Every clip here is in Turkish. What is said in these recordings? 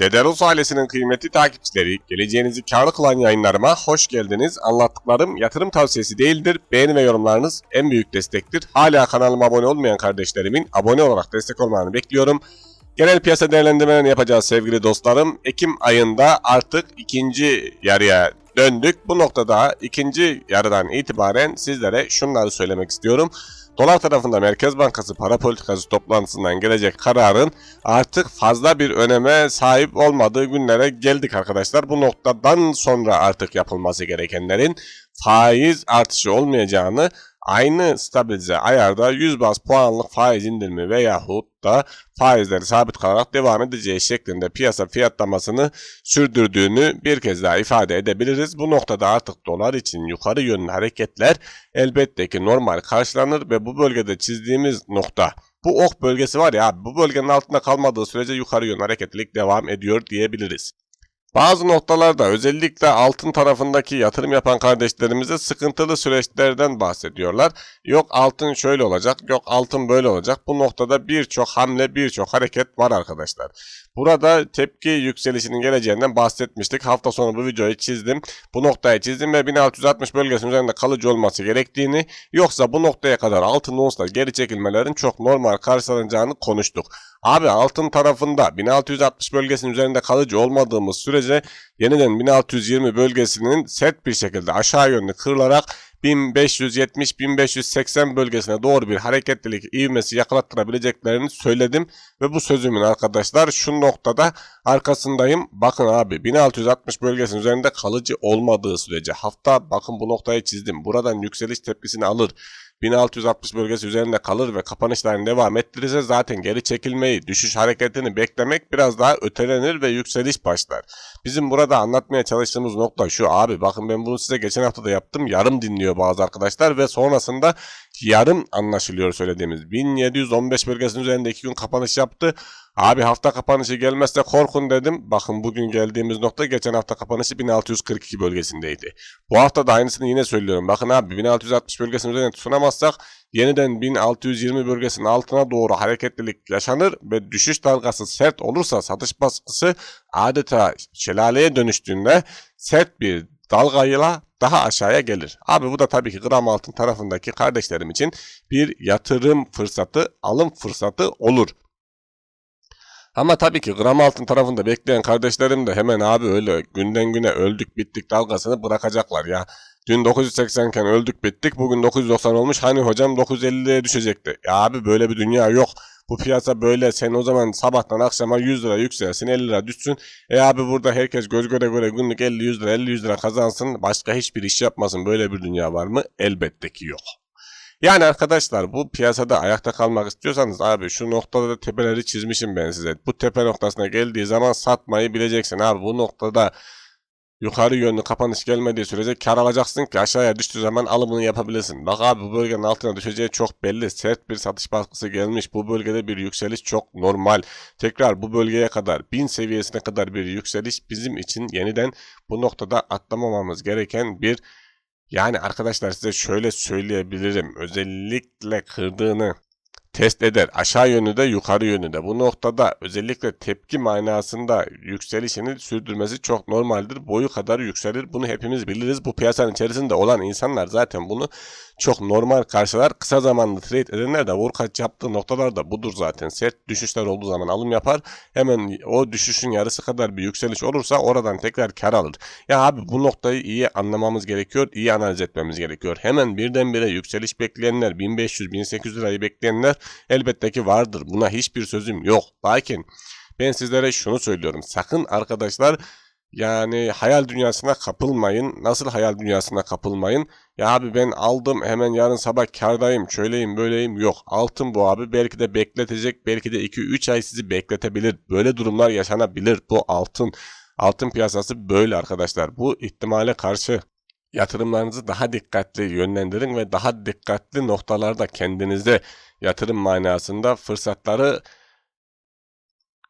Dederos ailesinin kıymetli takipçileri, geleceğinizi karlı kılan yayınlarıma hoş geldiniz. Anlattıklarım yatırım tavsiyesi değildir. Beğeni ve yorumlarınız en büyük destektir. Hala kanalıma abone olmayan kardeşlerimin abone olarak destek olmalarını bekliyorum. Genel piyasa değerlendirmelerini yapacağız sevgili dostlarım. Ekim ayında artık ikinci yarıya döndük. Bu noktada ikinci yarıdan itibaren sizlere şunları söylemek istiyorum. Dolar tarafında Merkez Bankası para politikası toplantısından gelecek kararın artık fazla bir öneme sahip olmadığı günlere geldik arkadaşlar. Bu noktadan sonra artık yapılması gerekenlerin faiz artışı olmayacağını aynı stabilize ayarda 100 bas puanlık faiz indirimi veyahut da faizleri sabit kalarak devam edeceği şeklinde piyasa fiyatlamasını sürdürdüğünü bir kez daha ifade edebiliriz. Bu noktada artık dolar için yukarı yönlü hareketler elbette ki normal karşılanır ve bu bölgede çizdiğimiz nokta bu ok bölgesi var ya bu bölgenin altında kalmadığı sürece yukarı yönlü hareketlilik devam ediyor diyebiliriz. Bazı noktalarda özellikle altın tarafındaki yatırım yapan kardeşlerimize sıkıntılı süreçlerden bahsediyorlar. Yok altın şöyle olacak, yok altın böyle olacak. Bu noktada birçok hamle, birçok hareket var arkadaşlar. Burada tepki yükselişinin geleceğinden bahsetmiştik. Hafta sonu bu videoyu çizdim. Bu noktayı çizdim ve 1660 bölgesinin üzerinde kalıcı olması gerektiğini, yoksa bu noktaya kadar altın onsla geri çekilmelerin çok normal karşılanacağını konuştuk. Abi altın tarafında 1660 bölgesinin üzerinde kalıcı olmadığımız sürece yeniden 1620 bölgesinin sert bir şekilde aşağı yönlü kırılarak 1570-1580 bölgesine doğru bir hareketlilik ivmesi yakalattırabileceklerini söyledim. Ve bu sözümün arkadaşlar şu noktada arkasındayım. Bakın abi 1660 bölgesinin üzerinde kalıcı olmadığı sürece hafta bakın bu noktayı çizdim. Buradan yükseliş tepkisini alır. 1660 bölgesi üzerinde kalır ve kapanışlarını devam ettirirse zaten geri çekilmeyi, düşüş hareketini beklemek biraz daha ötelenir ve yükseliş başlar. Bizim burada anlatmaya çalıştığımız nokta şu abi bakın ben bunu size geçen hafta da yaptım. Yarım dinliyor bazı arkadaşlar ve sonrasında yarım anlaşılıyor söylediğimiz. 1715 bölgesinin üzerinde 2 gün kapanış yaptı. Abi hafta kapanışı gelmezse korkun dedim. Bakın bugün geldiğimiz nokta geçen hafta kapanışı 1642 bölgesindeydi. Bu hafta da aynısını yine söylüyorum. Bakın abi 1660 bölgesinin üzerine tutunamazsak yeniden 1620 bölgesinin altına doğru hareketlilik yaşanır ve düşüş dalgası sert olursa satış baskısı adeta şelaleye dönüştüğünde sert bir dalgayla daha aşağıya gelir. Abi bu da tabii ki gram altın tarafındaki kardeşlerim için bir yatırım fırsatı, alım fırsatı olur. Ama tabii ki gram altın tarafında bekleyen kardeşlerim de hemen abi öyle günden güne öldük bittik dalgasını bırakacaklar ya. Dün 980 iken öldük bittik bugün 990 olmuş hani hocam 950'ye düşecekti. Ya abi böyle bir dünya yok. Bu piyasa böyle sen o zaman sabahtan akşama 100 lira yükselsin 50 lira düşsün. E abi burada herkes göz göre göre günlük 50-100 lira 50-100 lira kazansın başka hiçbir iş yapmasın böyle bir dünya var mı? Elbette ki yok. Yani arkadaşlar bu piyasada ayakta kalmak istiyorsanız abi şu noktada da tepeleri çizmişim ben size. Bu tepe noktasına geldiği zaman satmayı bileceksin abi. Bu noktada yukarı yönlü kapanış gelmediği sürece kar alacaksın ki aşağıya düştüğü zaman alımını yapabilirsin. Bak abi bu bölgenin altına düşeceği çok belli. Sert bir satış baskısı gelmiş. Bu bölgede bir yükseliş çok normal. Tekrar bu bölgeye kadar 1000 seviyesine kadar bir yükseliş bizim için yeniden bu noktada atlamamamız gereken bir yani arkadaşlar size şöyle söyleyebilirim. Özellikle kırdığını test eder. Aşağı yönü de yukarı yönü de. Bu noktada özellikle tepki manasında yükselişini sürdürmesi çok normaldir. Boyu kadar yükselir. Bunu hepimiz biliriz. Bu piyasanın içerisinde olan insanlar zaten bunu çok normal karşılar. Kısa zamanlı trade edenler de vur yaptığı noktalar da budur zaten. Sert düşüşler olduğu zaman alım yapar. Hemen o düşüşün yarısı kadar bir yükseliş olursa oradan tekrar kar alır. Ya abi bu noktayı iyi anlamamız gerekiyor. iyi analiz etmemiz gerekiyor. Hemen birdenbire yükseliş bekleyenler 1500-1800 lirayı bekleyenler elbette ki vardır. Buna hiçbir sözüm yok. Lakin ben sizlere şunu söylüyorum. Sakın arkadaşlar yani hayal dünyasına kapılmayın. Nasıl hayal dünyasına kapılmayın? Ya abi ben aldım hemen yarın sabah kardayım, şöyleyim, böyleyim. Yok altın bu abi. Belki de bekletecek. Belki de 2-3 ay sizi bekletebilir. Böyle durumlar yaşanabilir. Bu altın. Altın piyasası böyle arkadaşlar. Bu ihtimale karşı yatırımlarınızı daha dikkatli yönlendirin ve daha dikkatli noktalarda kendinizde yatırım manasında fırsatları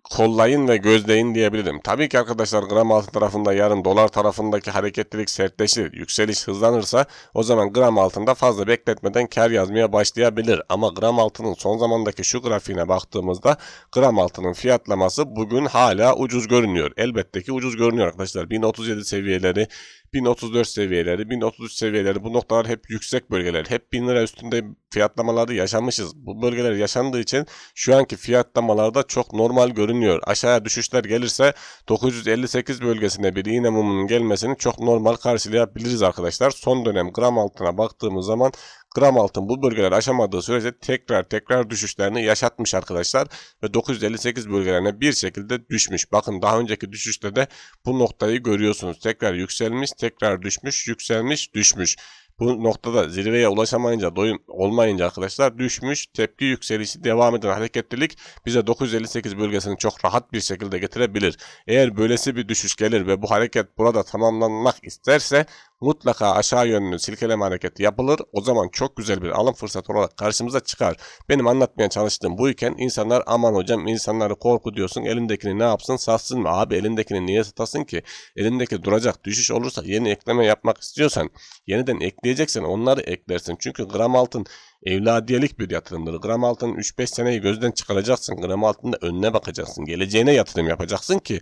kollayın ve gözleyin diyebilirim. Tabii ki arkadaşlar gram altın tarafında yarın dolar tarafındaki hareketlilik sertleşir, yükseliş hızlanırsa o zaman gram altında fazla bekletmeden kar yazmaya başlayabilir. Ama gram altının son zamandaki şu grafiğine baktığımızda gram altının fiyatlaması bugün hala ucuz görünüyor. Elbette ki ucuz görünüyor arkadaşlar. 1037 seviyeleri 1034 seviyeleri, 1033 seviyeleri bu noktalar hep yüksek bölgeler. Hep 1000 lira üstünde fiyatlamaları yaşamışız. Bu bölgeler yaşandığı için şu anki fiyatlamalarda çok normal görünüyor. Aşağıya düşüşler gelirse 958 bölgesine bir iğne mumunun gelmesini çok normal karşılayabiliriz arkadaşlar. Son dönem gram altına baktığımız zaman gram altın bu bölgeler aşamadığı sürece tekrar tekrar düşüşlerini yaşatmış arkadaşlar. Ve 958 bölgelerine bir şekilde düşmüş. Bakın daha önceki düşüşte de bu noktayı görüyorsunuz. Tekrar yükselmiş, tekrar düşmüş, yükselmiş, düşmüş. Bu noktada zirveye ulaşamayınca, doyum olmayınca arkadaşlar düşmüş, tepki yükselişi devam eden hareketlilik bize 958 bölgesini çok rahat bir şekilde getirebilir. Eğer böylesi bir düşüş gelir ve bu hareket burada tamamlanmak isterse mutlaka aşağı yönlü silkeleme hareketi yapılır. O zaman çok güzel bir alım fırsatı olarak karşımıza çıkar. Benim anlatmaya çalıştığım bu iken insanlar aman hocam insanları korku diyorsun elindekini ne yapsın satsın mı? Abi elindekini niye satasın ki? Elindeki duracak düşüş olursa yeni ekleme yapmak istiyorsan yeniden ekleyeceksen onları eklersin. Çünkü gram altın evladiyelik bir yatırımdır. Gram altın 3-5 seneyi gözden çıkaracaksın. Gram altında önüne bakacaksın. Geleceğine yatırım yapacaksın ki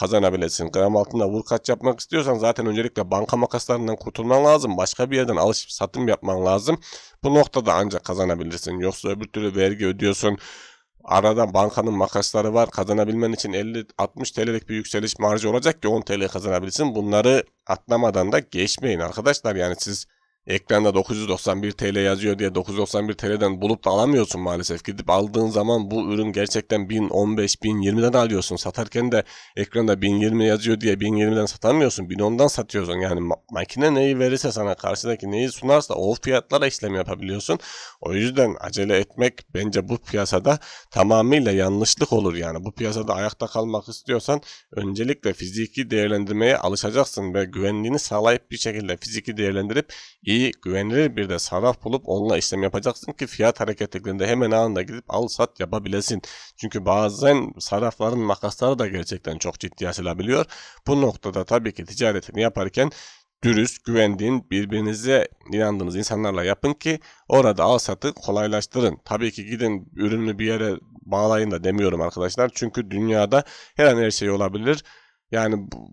kazanabilesin. Gram altında vur kaç yapmak istiyorsan zaten öncelikle banka makaslarından kurtulman lazım. Başka bir yerden alış satım yapman lazım. Bu noktada ancak kazanabilirsin. Yoksa öbür türlü vergi ödüyorsun. Arada bankanın makasları var. Kazanabilmen için 50-60 TL'lik bir yükseliş marjı olacak ki 10 TL kazanabilirsin. Bunları atlamadan da geçmeyin arkadaşlar. Yani siz Ekranda 991 TL yazıyor diye 991 TL'den bulup da alamıyorsun maalesef. Gidip aldığın zaman bu ürün gerçekten 1015, 1020'den alıyorsun. Satarken de ekranda 1020 yazıyor diye 1020'den satamıyorsun. 1010'dan satıyorsun. Yani ma- makine neyi verirse sana karşıdaki neyi sunarsa o fiyatlara işlem yapabiliyorsun. O yüzden acele etmek bence bu piyasada tamamıyla yanlışlık olur yani. Bu piyasada ayakta kalmak istiyorsan öncelikle fiziki değerlendirmeye alışacaksın ve güvenliğini sağlayıp bir şekilde fiziki değerlendirip güvenilir bir de sarraf bulup onunla işlem yapacaksın ki fiyat hareketliklerinde hemen anında gidip al sat yapabilesin. Çünkü bazen sarrafların makasları da gerçekten çok ciddi açılabiliyor. Bu noktada tabii ki ticaretini yaparken dürüst, güvendiğin, birbirinize inandığınız insanlarla yapın ki orada al satı kolaylaştırın. Tabii ki gidin ürünü bir yere bağlayın da demiyorum arkadaşlar. Çünkü dünyada her an her şey olabilir. Yani bu,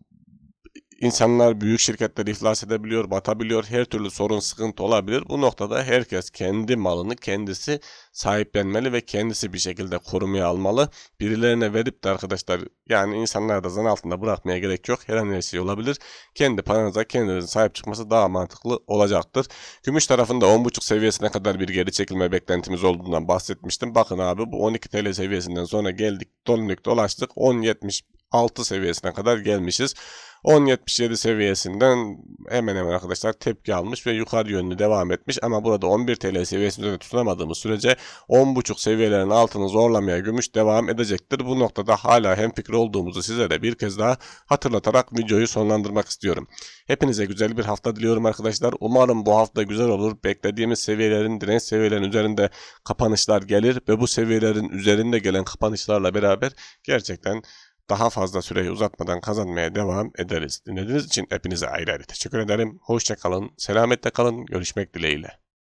İnsanlar büyük şirketler iflas edebiliyor, batabiliyor, her türlü sorun, sıkıntı olabilir. Bu noktada herkes kendi malını kendisi sahiplenmeli ve kendisi bir şekilde korumaya almalı. Birilerine verip de arkadaşlar yani insanları da zan altında bırakmaya gerek yok. Her an her şey olabilir. Kendi paranıza kendinizin sahip çıkması daha mantıklı olacaktır. Gümüş tarafında 10.5 seviyesine kadar bir geri çekilme beklentimiz olduğundan bahsetmiştim. Bakın abi bu 12 TL seviyesinden sonra geldik, döndük, dolaştık. 10.76 seviyesine kadar gelmişiz. 10.77 seviyesinden hemen hemen arkadaşlar tepki almış ve yukarı yönlü devam etmiş. Ama burada 11 TL seviyesinde tutunamadığımız sürece 10.5 seviyelerin altını zorlamaya gümüş devam edecektir. Bu noktada hala hemfikir olduğumuzu sizlere bir kez daha hatırlatarak videoyu sonlandırmak istiyorum. Hepinize güzel bir hafta diliyorum arkadaşlar. Umarım bu hafta güzel olur. Beklediğimiz seviyelerin, direnç seviyelerin üzerinde kapanışlar gelir ve bu seviyelerin üzerinde gelen kapanışlarla beraber gerçekten daha fazla süreyi uzatmadan kazanmaya devam ederiz. Dinlediğiniz için hepinize ayrı ayrı teşekkür ederim. Hoşça kalın, selametle kalın, görüşmek dileğiyle.